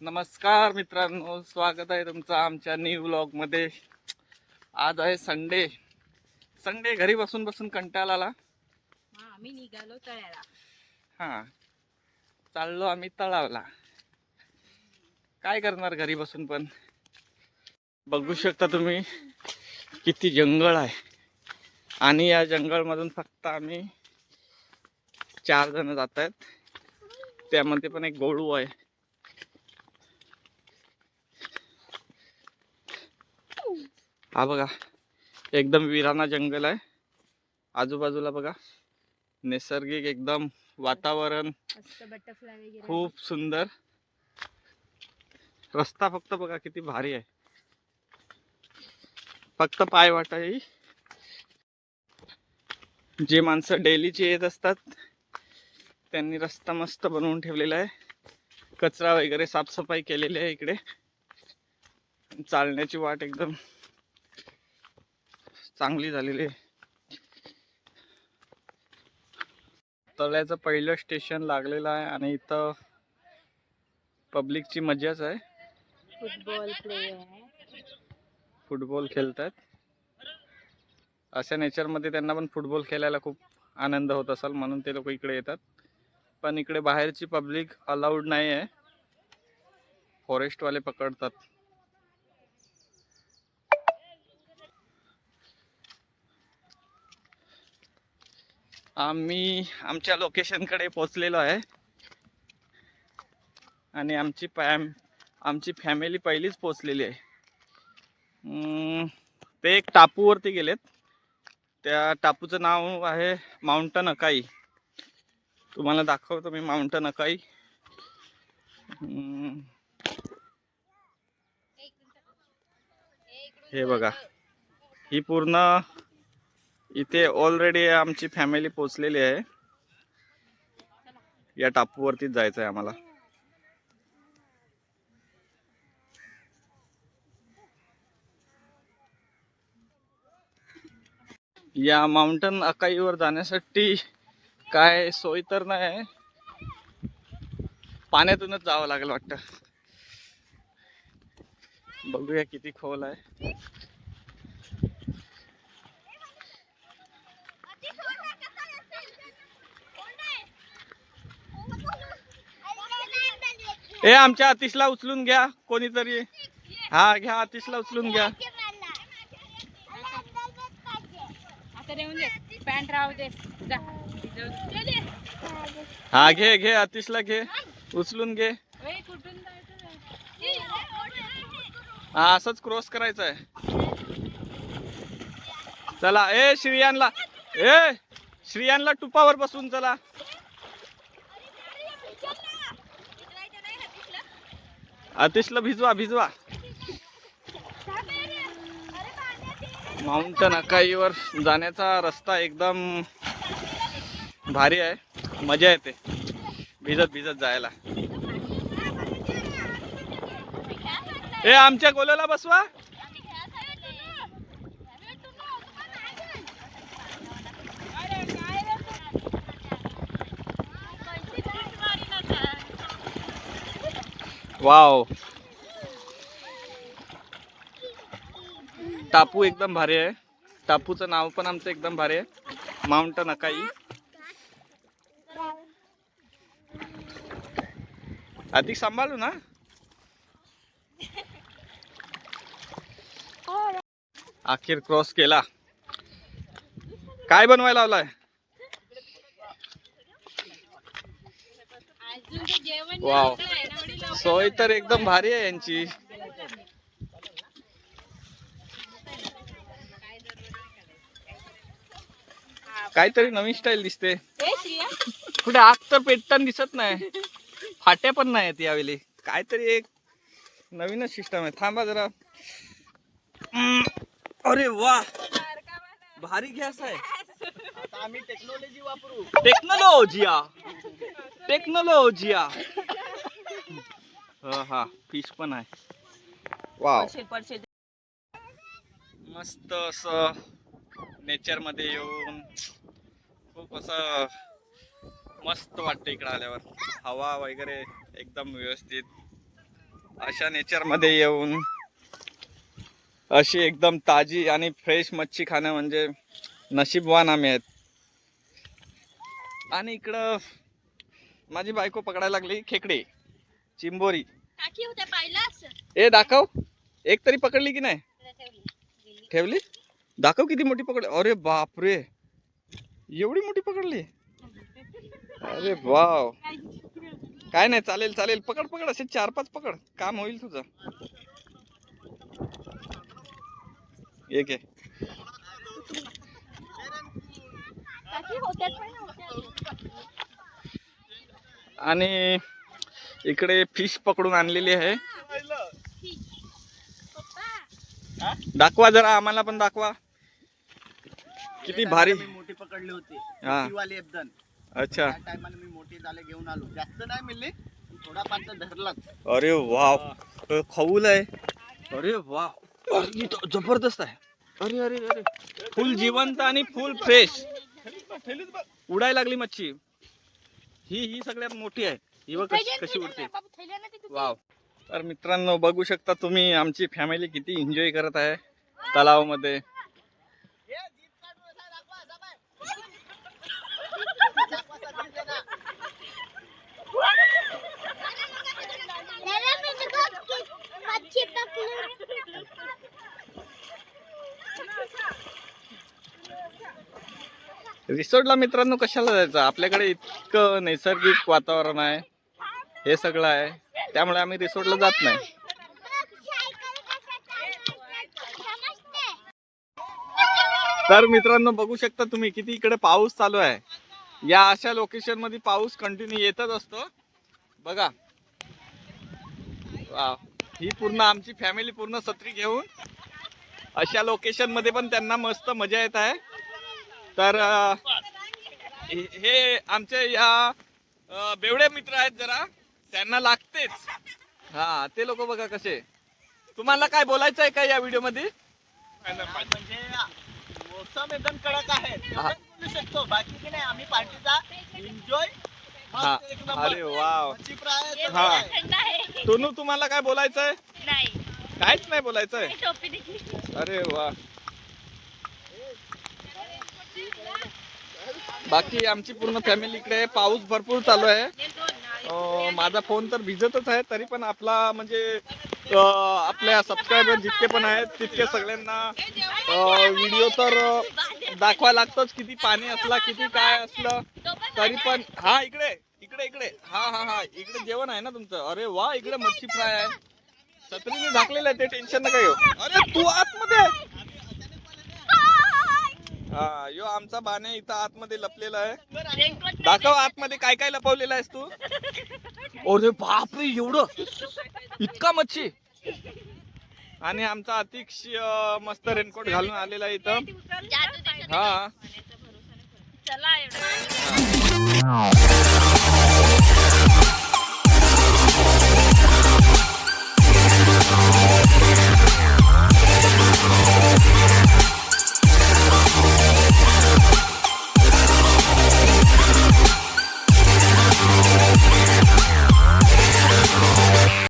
नमस्कार मित्रांनो स्वागत आहे तुमचं आमच्या न्यू व्लॉगमध्ये. आज आहे संडे संडे घरी बसून बसून कंटाळा आला. आम्ही निघालो तळ्याला. हा चाललो आम्ही तळावला. काय करणार घरी बसून पण? बघू शकता तुम्ही किती जंगल आहे. आणि या जंगलमधून फक्त आम्ही चार जण जात आहेत. त्यामध्ये पण एक गोळू आहे. हा बघा एकदम विराना जंगल आहे. आजूबाजूला बघा नैसर्गिक एकदम वातावरण खूप सुंदर. रस्ता फक्त बघा किती भारी आहे. फक्त पाय वाटाही जे माणसं डेलीचे येत असतात त्यांनी रस्ता मस्त बनवून ठेवलेला आहे. कचरा वगैरे साफसफाई केलेली आहे इकडे. चालण्याची वाट एकदम चांगली झालेली आहे. तळ्याचं पहिलं स्टेशन लागलेलं आहे आणि इथं पब्लिकची मजाच आहे. फुटबॉल फुटबॉल खेळतात अशा नेचरमध्ये त्यांना पण फुटबॉल खेळायला खूप आनंद होत असेल म्हणून ते लोक इकडे येतात. पण इकडे बाहेरची पब्लिक अलाउड नाही आहे फॉरेस्टवाले पकडतात. आम्ही आमच्या लोकेशनकडे पोचलेलो आहे. आणि आमची फॅम आमची फॅमिली पहिलीच पोचलेली आहे. ते एक टापूवरती गेलेत. त्या टापूचं नाव आहे माउंटन अकाई तुम्हाला दाखवतो मी माउंटन अकाई हे बघा ही पूर्ण इथे ऑलरेडी आमची फॅमिली पोचलेली आहे. या टापूवरतीच जायचं आहे आम्हाला. या माउंटन अकाईवर जाण्यासाठी काय सोय तर नाही. पाण्यातूनच जावं लागेल वाटतं. बघूया किती खोल आहे. ए आमच्या आतिशला उचलून घ्या कोणीतरी. हा घ्या आतिशला उचलून घ्या. हा घे घे आतिशला घे. उचलून घे. हा असंच क्रॉस करायचं आहे चला ए श्रियानला ए श्रियानला टुपावर बसून चला. आतिशला भिजवा भिजवा. माउंटन अकाईवर जाण्याचा रस्ता एकदम भारी आहे. मजा येते. भिजत भिजत जायला. ए आमच्या गोल्याला बसवा. वाव. टापू एकदम भारी आहे. टापूचं नाव पण आमचं एकदम भारी आहे. माउंटन अकाई अधिक सांभाळू ना? अखेर क्रॉस केला. काय बनवायला लावलाय? वाव सोय तर एकदम भारी आहे यांची. काहीतरी नवीन स्टाईल दिसते. कुठे आग तर पेटताना दिसत नाही. फाट्या पण नाही आहेत यावेळी. काहीतरी एक नवीनच सिस्टम आहे. थांबा जरा. अरे वा. भारी गॅस आहे. आम्ही टेक्नॉलॉजी वापरू. टेक्नॉलॉजिया टेक्नॉलॉजिया हा हा फिश पण आहे. पडशील मस्त असं नेचरमध्ये येऊन खूप असं मस्त वाटतं इकडं आल्यावर. हवा वगैरे एकदम व्यवस्थित. अशा नेचरमध्ये येऊन अशी एकदम ताजी आणि फ्रेश मच्छी खाणं म्हणजे नशीबवान आम्ही आहेत. आणि इकडं माझी बायको पकडायला लागली खेकडे. चिंबोरी. ए दाखव. एक तरी पकडली की नाही? ठेवली? दाखव किती मोठी पकड अरे बापरे. एवढी मोठी पकडली? अरे वाव. काय नाही चालेल चालेल. पकड पकड. असे चार पाच पकड. काम होईल तुझं. एक आहे आणि इकडे फिश पकडून आणलेली आहे. दाखवा जरा आम्हाला पण दाखवा. किती भारी. मोठी पकडली होती. हा. अच्छा. टायमाला मी मोठी जाले घेऊन आलो. जास्त नाही मिळली थोडा धरलाच. अरे वाव. खवूल आहे. अरे वाव. इथं जबरदस्त आहे. अरे अरे अरे. फुल जिवंत आणि फुल फ्रेश उडायला लागली मच्छी. ही ही सगळ्यात मोठी आहे. ही बघ कशी कशी उडते. वाव. तर मित्रांनो बघू शकता तुम्ही आमची फॅमिली किती एन्जॉय करत आहे तलावामध्ये. रिसॉर्टला मित्रांनो कशाला जायचं? आपल्याकडे इतकं नैसर्गिक वातावरण आहे. हे सगळं आहे. त्यामुळे आम्ही रिसोर्टला जात नाही. तर मित्रांनो बघू शकता तुम्ही किती इकडे पाऊस चालू आहे. या अशा लोकेशनमध्ये पाऊस कंटिन्यू येतच असतो. बघा. ही पूर्ण आमची फॅमिली पूर्ण सत्री घेऊन अशा लोकेशनमध्ये पण त्यांना मस्त मजा येत आहे. तर हे आमचे या बेवडे मित्र आहेत जरा. त्यांना लागतेच. हा ते लोक बघा कसे. तुम्हाला काय बोलायचं आहे का या व्हिडिओमध्ये म्हणजे मोसम एकदम कडक आहे. हा. बोलू शकतो. बाकी की नाही आम्ही पार्टीचा एन्जॉय हा. अरे वाव. हा. थंड आहे. सोनू तुम्हाला काय बोलायचंय? नाही. काहीच नाही बोलायचंय. टोपी देखील. अरे वा. बाकी आमची पूर्ण फॅमिली इकडे आहे. पाऊस भरपूर चालू आहे. माझा फोन तर भिजतच आहे तरी पण आपला म्हणजे आपल्या सबस्क्रायबर जितके पण आहेत तितके सगळ्यांना व्हिडिओ तर दाखवा लागतोच किती पाणी असला किती काय असलं तरी पण हा इकडे इकडे इकडे हा हा हा इकडे जेवण आहे ना तुमचं? अरे वा इकडे मच्छी फ्राय आहे. छत्रीने झाकलेलं आहे ते टेन्शन नका घेऊ. अरे तू आतमध्ये! आहे. हा यो आमचा बाने इथं आतमध्ये लपलेला आहे. दाखव आतमध्ये काय काय लपवलेलं आहेस तू. अरे बापरे एवढं? इतका मच्छी. आणि आमचा अतिक्ष अं, मस्त रेनकोट घालून आलेला आहे इथं. हा. चला एवढं. हा